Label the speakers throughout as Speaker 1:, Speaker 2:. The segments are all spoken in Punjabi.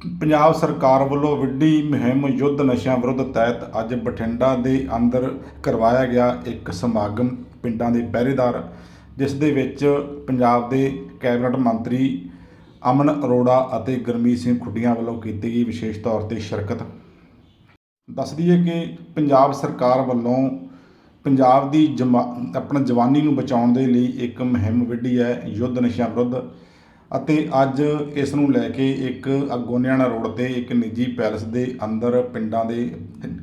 Speaker 1: ਪੰਜਾਬ ਸਰਕਾਰ ਵੱਲੋਂ ਵਿੱਢੀ ਮੁਹਿੰਮ ਯੁੱਧ ਨਸ਼ਿਆਂ ਵਿਰੁੱਧ ਤਹਿਤ ਅੱਜ ਬਠਿੰਡਾ ਦੇ ਅੰਦਰ ਕਰਵਾਇਆ ਗਿਆ ਇੱਕ ਸਮਾਗਮ ਪਿੰਡਾਂ ਦੇ ਪਹਿਰੇਦਾਰ, ਜਿਸ ਦੇ ਵਿੱਚ ਪੰਜਾਬ ਦੇ ਕੈਬਨਿਟ ਮੰਤਰੀ ਅਮਨ ਅਰੋੜਾ ਅਤੇ ਗੁਰਮੀਤ ਸਿੰਘ ਖੁੱਡੀਆਂ ਵੱਲੋਂ ਕੀਤੀ ਗਈ ਵਿਸ਼ੇਸ਼ ਤੌਰ ਤੇ ਸ਼ਿਰਕਤ। ਦੱਸ ਦਈਏ ਕਿ ਪੰਜਾਬ ਸਰਕਾਰ ਵੱਲੋਂ ਪੰਜਾਬ ਦੀ ਜਮਾ, ਆਪਣਾ ਜਵਾਨੀ ਨੂੰ ਬਚਾਉਣ ਦੇ ਲਈ ਇੱਕ ਮੁਹਿੰਮ ਵਿੱਢੀ ਹੈ ਯੁੱਧ ਨਸ਼ਿਆਂ ਵਿਰੁੱਧ। ਅਤੇ ਅੱਜ ਇਸ ਨੂੰ ਲੈ ਕੇ ਇੱਕ ਗੋਨਿਆਣਾ ਰੋਡ ਤੇ ਇੱਕ ਨਿੱਜੀ ਪੈਲਸ ਦੇ ਅੰਦਰ ਪਿੰਡਾਂ ਦੇ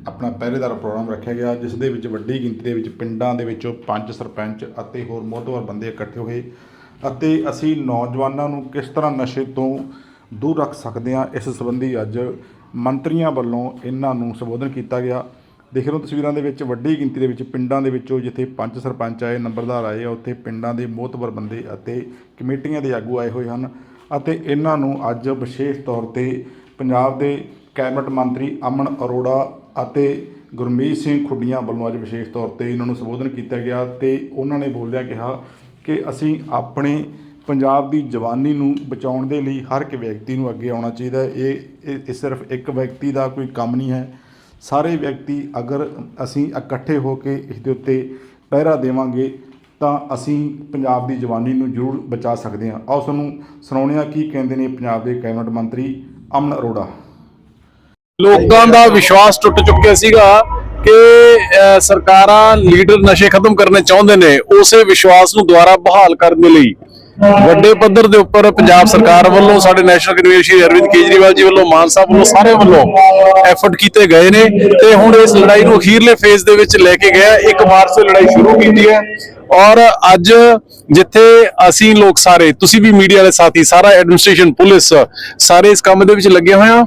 Speaker 1: ਆਪਣਾ ਪਹਿਰੇਦਾਰ ਪ੍ਰੋਗਰਾਮ ਰੱਖਿਆ ਗਿਆ, ਜਿਸ ਦੇ ਵਿੱਚ ਵੱਡੀ ਗਿਣਤੀ ਦੇ ਵਿੱਚ ਪਿੰਡਾਂ ਦੇ ਵਿੱਚੋਂ ਪੰਜ ਸਰਪੰਚ ਅਤੇ ਹੋਰ ਮੋਹਤਵਰ ਬੰਦੇ ਇਕੱਠੇ ਹੋਏ। ਅਤੇ ਅਸੀਂ ਨੌਜਵਾਨਾਂ ਨੂੰ ਕਿਸ ਤਰ੍ਹਾਂ ਨਸ਼ੇ ਤੋਂ ਦੂਰ ਰੱਖ ਸਕਦੇ ਹਾਂ, ਇਸ ਸੰਬੰਧੀ ਅੱਜ ਮੰਤਰੀਆਂ ਵੱਲੋਂ ਇਹਨਾਂ ਨੂੰ ਸੰਬੋਧਨ ਕੀਤਾ ਗਿਆ। ਦੇਖ ਰਹੇ ਹੋ ਤਸਵੀਰਾਂ ਦੇ ਵਿੱਚ ਵੱਡੀ ਗਿਣਤੀ ਦੇ ਵਿੱਚ ਪਿੰਡਾਂ ਦੇ ਵਿੱਚੋਂ ਜਿੱਥੇ ਪੰਜ ਸਰਪੰਚ ਆਏ, ਨੰਬਰਦਾਰ ਆਏ ਆ, ਉੱਥੇ ਪਿੰਡਾਂ ਦੇ ਮੋਹਤਵਰ ਬੰਦੇ ਅਤੇ ਕਮੇਟੀਆਂ ਦੇ ਆਗੂ ਆਏ ਹੋਏ ਹਨ ਅਤੇ ਇਹਨਾਂ ਨੂੰ ਅੱਜ ਵਿਸ਼ੇਸ਼ ਤੌਰ ਤੇ ਪੰਜਾਬ ਦੇ ਕੈਬਨਿਟ ਮੰਤਰੀ ਅਮਨ ਅਰੋੜਾ ਅਤੇ ਗੁਰਮੀਤ ਸਿੰਘ ਖੁੱਡੀਆਂ ਵੱਲੋਂ ਅੱਜ ਵਿਸ਼ੇਸ਼ ਤੌਰ ਤੇ ਇਹਨਾਂ ਨੂੰ ਸੰਬੋਧਨ ਕੀਤਾ ਗਿਆ ਤੇ ਉਹਨਾਂ ਨੇ ਬੋਲਿਆ ਕਿਹਾ ਕਿ ਅਸੀਂ ਆਪਣੇ ਪੰਜਾਬ ਦੀ ਜਵਾਨੀ ਨੂੰ ਬਚਾਉਣ ਦੇ ਲਈ ਹਰ ਇੱਕ ਵਿਅਕਤੀ ਨੂੰ ਅੱਗੇ ਆਉਣਾ ਚਾਹੀਦਾ ਹੈ। ਇਹ ਇਹ ਇਹ ਸਿਰਫ ਇੱਕ ਵਿਅਕਤੀ ਦਾ ਕੋਈ ਕੰਮ ਨਹੀਂ ਹੈ। ਸਾਰੇ ਵਿਅਕਤੀ ਅਗਰ ਅਸੀਂ ਇਕੱਠੇ ਹੋ ਕੇ ਇਸ ਦੇ ਉੱਤੇ ਪਹਿਰਾ ਦੇਵਾਂਗੇ, ਤਾਂ ਅਸੀਂ ਪੰਜਾਬ ਦੀ ਜਵਾਨੀ ਨੂੰ ਜ਼ਰੂਰ ਬਚਾ ਸਕਦੇ ਹਾਂ। ਆਓ ਤੁਹਾਨੂੰ ਸੁਣਾਉਂਦੇ ਹਾਂ ਕੀ ਕਹਿੰਦੇ ਨੇ ਪੰਜਾਬ ਦੇ ਕੈਬਨਿਟ ਮੰਤਰੀ ਅਮਨ ਅਰੋੜਾ।
Speaker 2: ਲੋਕਾਂ ਦਾ ਵਿਸ਼ਵਾਸ ਟੁੱਟ ਚੁੱਕਿਆ ਸੀਗਾ ਕਿ ਸਰਕਾਰਾਂ, ਲੀਡਰ ਨਸ਼ੇ ਖਤਮ ਕਰਨੇ ਚਾਹੁੰਦੇ ਨੇ, ਉਸੇ ਵਿਸ਼ਵਾਸ ਨੂੰ ਦੁਬਾਰਾ ਬਹਾਲ ਕਰਨ ਦੇ ਲਈ। ਵੱਡੇ ਪੱਧਰ ਦੇ ਉੱਪਰ ਪੰਜਾਬ ਸਰਕਾਰ ਵੱਲੋਂ ਸਾਡੇ ਨੈਸ਼ਨਲ ਕਨਵੀਨਰ ਸ਼੍ਰੀ ਅਰਵਿੰਦ ਕੇਜਰੀਵਾਲ ਜੀ ਵੱਲੋਂ, ਮਾਨ ਸਾਹਿਬ ਵੱਲੋਂ ਸਾਰੇ ਵੱਲੋਂ ਐਫਰਟ ਕੀਤੇ ਗਏ ਨੇ ਤੇ ਹੁਣ ਇਸ ਲੜਾਈ ਨੂੰ ਅਖੀਰਲੇ ਫੇਜ਼ ਦੇ ਵਿੱਚ ਲੈ ਕੇ ਗਿਆ 1 ਮਾਰਚ ਤੋਂ ਲੜਾਈ ਸ਼ੁਰੂ ਕੀਤੀ ਹੈ ਔਰ ਅੱਜ ਜਿੱਥੇ ਅਸੀਂ ਲੋਕ ਸਾਰੇ, ਤੁਸੀਂ ਵੀ ਮੀਡੀਆ ਵਾਲੇ ਸਾਥੀ, ਸਾਰਾ ਐਡਮਿਨਿਸਟ੍ਰੇਸ਼ਨ ਪੁਲਿਸ ਸਾਰੇ ਇਸ ਕੰਮ ਦੇ ਵਿੱਚ ਲੱਗੇ ਹੋਏ ਆ।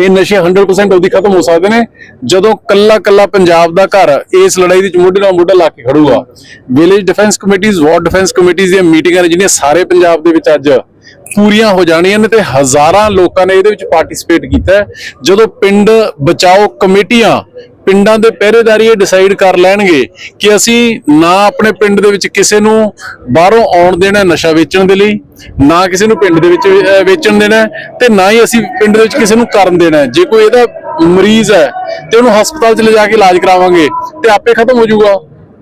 Speaker 2: ਇਹ ਨਸ਼ੇ 100% ਉਹਦੀ ਖਤਮ ਹੋ ਸਕਦੇ ਨੇ। ਜਦੋਂ ਕੱਲਾ ਕੱਲਾ ਪੰਜਾਬ ਦਾ ਘਰ ਇਸ ਲੜਾਈ ਵਿੱਚ ਮੋਢੇ ਨਾਲ ਮੋਢਾ ਲਾ ਕੇ ਖੜੂਗਾ। ਵਿਲੇਜ ਡਿਫੈਂਸ ਕਮੇਟੀਆਂ ਵਾਰਡ ਡਿਫੈਂਸ ਕਮੇਟੀਆਂ ਦੀਆਂ ਮੀਟਿੰਗਾਂ ਨੇ ਜਿਹੜੀਆਂ ਸਾਰੇ ਪੰਜਾਬ ਦੇ ਵਿੱਚ ਅੱਜ ਪੂਰੀਆਂ ਹੋ ਜਾਣੀਆਂ ਨੇ ਤੇ ਹਜ਼ਾਰਾਂ ਲੋਕਾਂ ਨੇ ਇਹਦੇ ਵਿੱਚ ਪਾਰਟਿਸਿਪੇਟ ਕੀਤਾ ਜਦੋਂ ਪਿੰਡ ਬਚਾਓ ਕਮੇਟੀਆਂ ਪਿੰਡਾਂ ਦੇ ਪਹਿਰੇਦਾਰੀ ਇਹ ਡਿਸਾਈਡ ਕਰ ਲੈਣਗੇ ਕਿ ਅਸੀਂ ਨਾ ਆਪਣੇ ਪਿੰਡ ਦੇ ਵਿੱਚ ਕਿਸੇ ਨੂੰ ਬਾਹਰੋਂ ਆਉਣ ਦੇਣਾ ਨਸ਼ਾ ਵੇਚਣ ਦੇ ਲਈ ਨਾ ਕਿਸੇ ਨੂੰ ਪਿੰਡ ਦੇ ਵਿੱਚ ਵੇਚਣ ਦੇਣਾ ਹੈ, ਤੇ ਨਾ ਹੀ ਅਸੀਂ ਪਿੰਡ ਦੇ ਵਿੱਚ ਕਿਸੇ ਨੂੰ ਕਰਨ ਦੇਣਾ ਜੇ ਕੋਈ ਇਹਦਾ ਮਰੀਜ਼ ਹੈ ਤੇ ਉਹਨੂੰ ਹਸਪਤਾਲ 'ਚ ਲਿਜਾ ਕੇ ਇਲਾਜ ਕਰਾਵਾਂਗੇ ਤੇ ਆਪੇ ਖਤਮ ਹੋ ਜਾਊਗਾ।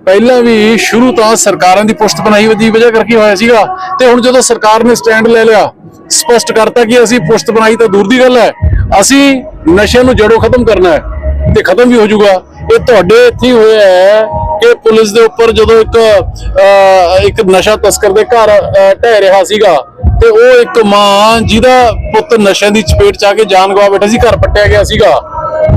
Speaker 2: ਪਹਿਲਾਂ ਵੀ ਸ਼ੁਰੂ ਤੋਂ ਸਰਕਾਰਾਂ ਦੀ ਪੁਸ਼ਤ ਬਣਾਈ ਦੀ ਵਜ੍ਹਾ ਕਰਕੇ ਹੋਇਆ ਸੀਗਾ ਤੇ ਹੁਣ ਜਦੋਂ ਸਰਕਾਰ ਨੇ ਸਟੈਂਡ ਲੈ ਲਿਆ ਸਪਸ਼ਟ ਕਰਤਾ ਕਿ ਅਸੀਂ ਪੁਸ਼ਤ ਬਣਾਈ ਤਾਂ ਦੂਰ ਦੀ ਗੱਲ ਹੈ। ਅਸੀਂ ਨਸ਼ੇ ਨੂੰ ਜੜੋਂ ਖਤਮ ਕਰਨਾ ਹੈ। ਤੇ ਖਤਮ ਵੀ ਹੋ ਜਾਊਗਾ ਇਹ ਤੁਹਾਡੇ ਇੱਥੇ ਹੀ ਹੋਇਆ ਹੈ ਕਿ ਪੁਲਿਸ ਦੇ ਉੱਪਰ ਜਦੋਂ ਇੱਕ ਅਹ, ਇੱਕ ਨਸ਼ਾ ਤਸਕਰ ਦੇ ਘਰ ਅਹ, ਢਹਿ ਰਿਹਾ ਸੀਗਾ ਤੇ ਉਹ ਇੱਕ ਮਾਂ ਜਿਹਦਾ ਪੁੱਤ ਨਸ਼ਿਆਂ ਦੀ ਚਪੇਟ ਚ ਆ ਕੇ ਜਾਨ ਗਵਾ ਬੈਠਾ ਸੀ ਘਰ ਪੱਟਿਆ ਗਿਆ ਸੀਗਾ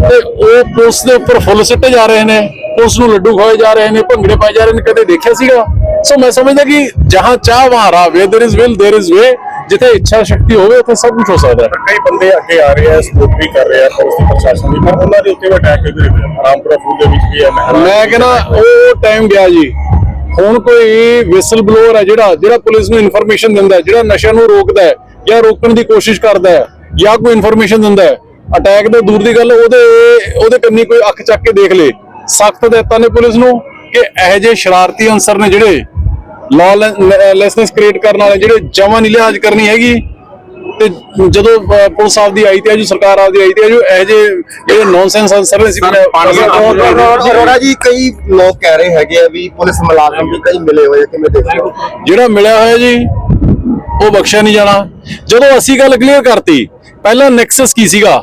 Speaker 2: ਤੇ ਉਹ ਪੁਲਿਸ ਦੇ ਉੱਪਰ ਫੁੱਲ ਸਿੱਟੇ ਜਾ ਰਹੇ ਨੇ ਪੁਲਿਸ ਨੂੰ ਲੱਡੂ ਖਵਾਏ ਜਾ ਰਹੇ ਨੇ ਭੰਗੜੇ ਪਾਏ ਜਾ ਰਹੇ ਨੇ ਕਦੇ ਦੇਖਿਆ ਸੀਗਾ ਸੋ ਮੈਂ ਸਮਝਦਾ ਕਿ ਜਹਾਂ ਚਾਹ ਵਹਾਂ ਰਾਹ where there is will there is way ਜਿੱਥੇ ਇੱਛਾ ਸ਼ਕਤੀ ਹੋਵੇ ਉੱਥੇ ਸਭ ਕੁਝ ਹੋ ਸਕਦਾ ਹੈ।
Speaker 3: ਕਈ ਬੰਦੇ ਅੱਗੇ ਆ ਰਹੇ ਆ ਸਪੋਰਟ ਵੀ ਕਰ ਰਹੇ ਆ ਪੁਲਿਸ ਦੀ ਪ੍ਰਸ਼ਾਸਨ ਦੀ ਪਰ ਉਹਨਾਂ ਦੇ ਉੱਤੇ ਅਟੈਕ ਵੀ ਹੋਏ ਨੇ ਰਾਮਪੁਰਾ ਫੂਡ ਦੇ ਵਿੱਚ ਵੀ ਹੈ ਮਹਿਰਾ
Speaker 2: ਮੈਂ ਕਹਿੰਦਾ ਉਹ ਟਾਈਮ ਗਿਆ ਜੀ। ਹੁਣ ਕੋਈ ਵਿਸਲ ਬਲੋਅਰ ਹੈ ਜਿਹੜਾ ਜਿਹੜਾ ਪੁਲਿਸ ਨੂੰ ਇਨਫੋਰਮੇਸ਼ਨ ਦਿੰਦਾ ਹੈ ਜਿਹੜਾ ਨਸ਼ਾ ਨੂੰ ਰੋਕਦਾ ਹੈ ਜਾਂ ਰੋਕਣ ਦੀ ਕੋਸ਼ਿਸ਼ ਕਰਦਾ ਹੈ ਜਾਂ ਕੋਈ ਇਨਫੋਰਮੇਸ਼ਨ ਦਿੰਦਾ ਹੈ ਅਟੈਕ ਦੇ ਦੂਰ ਦੀ ਗੱਲ ਉਹਦੇ ਉਹਦੇ ਕੰਨੀ ਕੋਈ ਅੱਖ ਚੱਕ ਕੇ ਦੇਖ ਲੇ। ਸਖਤ ਹਦਾਇਤਾਂ ਨੇ ਪੁਲਿਸ ਨੂੰ ਕਿ ਇਹੋ ਜਿਹੇ ਸ਼ਰਾਰਤੀ ਅਨਸਰ ਨੇ ਜਿਹੜੇ ਲਾਅਲੈਸਨੈਸ ਕ੍ਰੀਏਟ ਕਰਨ ਵਾਲੇ ਜਿਹੜੇ ਜਮਾਂ ਨਹੀਂ ਲਿਹਾਜ਼ ਕਰਨੀ ਹੈਗੀ ਤੇ ਜਦੋਂ ਪੁਲਿਸ ਆਪਦੀ ਆਈ ਤੇ ਆ ਜੀ ਸਰਕਾਰ ਆਪਦੀ ਆਈ ਤੇ ਆ ਜੋ ਇਹੋ ਜਿਹੇ ਜਿਹੜੇ ਨੌਨਸੈਂਸ ਅਨਸਰ ਨੇ ਸੀ
Speaker 4: ਅਰੋੜਾ ਜੀ ਕਈ ਲੋਕ ਕਹਿ ਰਹੇ ਹੈਗੇ ਆ ਵੀ ਪੁਲਿਸ ਮੁਲਾਜ਼ਮ ਵੀ ਕਈ ਮਿਲੇ ਹੋਏ ਆ, ਕਿਵੇਂ ਦੇਖਦੇ ਹੋ?
Speaker 2: ਜਿਹੜਾ ਮਿਲਿਆ ਹੋਇਆ ਜੀ ਉਹ ਬਖਸ਼ਿਆ ਨਹੀਂ ਜਾਣਾ। ਜਦੋਂ ਅਸੀਂ ਗੱਲ ਕਲੀਅਰ ਕਰਤੀ ਪਹਿਲਾਂ ਨੈਕਸਸ ਕੀ ਸੀਗਾ?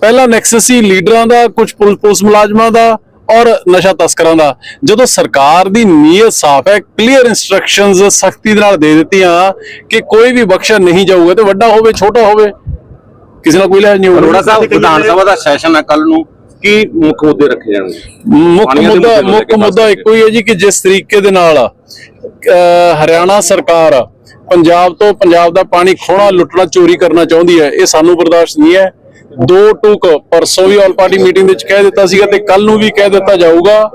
Speaker 2: ਪਹਿਲਾਂ ਨੈਕਸਸ ਸੀ ਲੀਡਰਾਂ ਦਾ ਕੁਝ ਪੁਲਿਸ ਮੁਲਾਜ਼ਮਾਂ ਦਾ ਔਰ ਨਸ਼ਾ ਤਸਕਰਾਂ ਦਾ। ਜਦੋਂ ਸਰਕਾਰ ਦੀ ਨੀਅਤ ਸਾਫ਼ ਹੈ ਕਲੀਅਰ ਇਨਸਟਰਕਸ਼ਨਸ ਸਖਤੀ ਦੇ ਨਾਲ ਦੇ ਦਿੱਤੀਆਂ ਕਿ ਕੋਈ ਵੀ ਬਖਸ਼ਿਆ ਨਹੀਂ ਜਾਊਗਾ ਤੇ ਵੱਡਾ ਹੋਵੇ ਛੋਟਾ ਹੋਵੇ ਕਿਸੇ ਨਾਲ ਕੋਈ ਲੈਣ ਨਹੀਂ
Speaker 5: ਅਰੋੜਾ ਸਾਹਿਬ ਵਿਧਾਨ ਸਭਾ ਦਾ ਸੈਸ਼ਨ ਹੈ ਕੱਲ ਨੂੰ ਕੀ ਮੁੱਖ ਮੁੱਦੇ ਰੱਖੇ ਜਾਣਗੇ?
Speaker 2: ਮੁੱਖ ਮੁੱਦਾ ਮੁੱਖ ਮੁੱਦਾ ਇੱਕੋ ਹੀ ਹੈ ਜੀ ਕਿ ਜਿਸ ਤਰੀਕੇ ਦੇ ਨਾਲ ਹਰਿਆਣਾ ਸਰਕਾਰ ਪੰਜਾਬ ਤੋਂ ਪੰਜਾਬ ਦਾ ਪਾਣੀ ਖੋਣਾ ਲੁੱਟਣਾ ਚੋਰੀ ਕਰਨਾ ਚਾਹੁੰਦੀ ਹੈ ਇਹ ਸਾਨੂੰ ਬਰਦਾਸ਼ਤ ਨਹੀਂ ਹੈ। ਦੋ ਟੂਕ ਪਰਸੋਂ ਵੀ ਆਲ ਪਾਰਟੀ ਮੀਟਿੰਗ ਵਿੱਚ ਕਹਿ ਦਿੱਤਾ ਸੀਗਾ ਤੇ ਕੱਲ ਨੂੰ ਵੀ ਕਹਿ ਦਿੱਤਾ ਜਾਊਗਾ।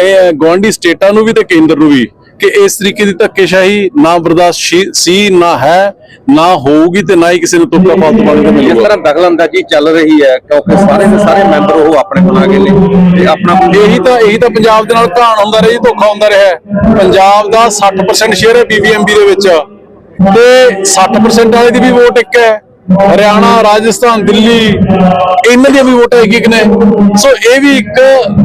Speaker 2: ਇਹ ਗਵਾਂਢੀ ਸਟੇਟਾਂ ਨੂੰ ਵੀ ਤੇ ਕੇਂਦਰ ਨੂੰ ਵੀ ਕਿ ਇਸ ਤਰੀਕੇ ਦੀ ਧੱਕੇਸ਼ਾਹੀ ਨਾ ਬਰਦਾਸ਼ਤ ਸ਼ੀ- ਨਾ ਹੈ ਨਾ ਹੋਊਗੀ ਤੇ ਨਾ ਹੀ ਕਿਸੇ ਨੂੰ ਤੁਪਕਾ ਫਾਲਤੂ ਬਣ ਕੇ ਮਿਲੂਗਾ।
Speaker 5: ਤਰ੍ਹਾਂ ਦਖਲਅੰਦਾਜ਼ੀ ਚੱਲ ਰਹੀ ਹੈ ਕਿਉਂਕਿ ਸਾਰੇ ਦੇ ਸਾਰੇ ਮੈਂਬਰ ਉਹ ਆਪਣੇ ਬਣਾ ਕੇ ਨੇ ਤੇ ਆਪਣਾ
Speaker 2: ਇਹੀ ਤਾਂ ਇਹੀ ਤਾਂ ਪੰਜਾਬ ਦੇ ਨਾਲ ਘਾਣ ਹੁੰਦਾ ਰਿਹਾ ਜੀ ਧੋਖਾ ਹੁੰਦਾ ਰਿਹਾ। ਪੰਜਾਬ ਦਾ 60% ਸ਼ੇਅਰ ਹੈ ਬੀਬੀਐਮਬੀ ਦੇ ਵਿੱਚ ਤੇ 60% ਵਾਲੇ ਦੀ ਵੀ ਵੋਟ ਇੱਕ ਹੈ। ਹਰਿਆਣਾ, ਰਾਜਸਥਾਨ, ਦਿੱਲੀ, ਇਹਨਾਂ ਦੀਆਂ ਵੀ ਵੋਟਾਂ ਇੱਕ ਇੱਕ ਨੇ। ਸੋ ਇਹ ਵੀ ਇੱਕ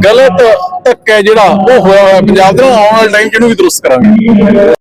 Speaker 2: ਗਲਤ ਧੱਕਾ ਹੈ ਜਿਹੜਾ ਉਹ ਹੋਇਆ ਹੋਇਆ ਪੰਜਾਬ ਦੇ ਨਾਲ। ਆਉਣ ਵਾਲੇ ਟਾਈਮ ਜਿਹਨੂੰ ਵੀ ਦਰੁਸਤ ਕਰਾਂਗੇ।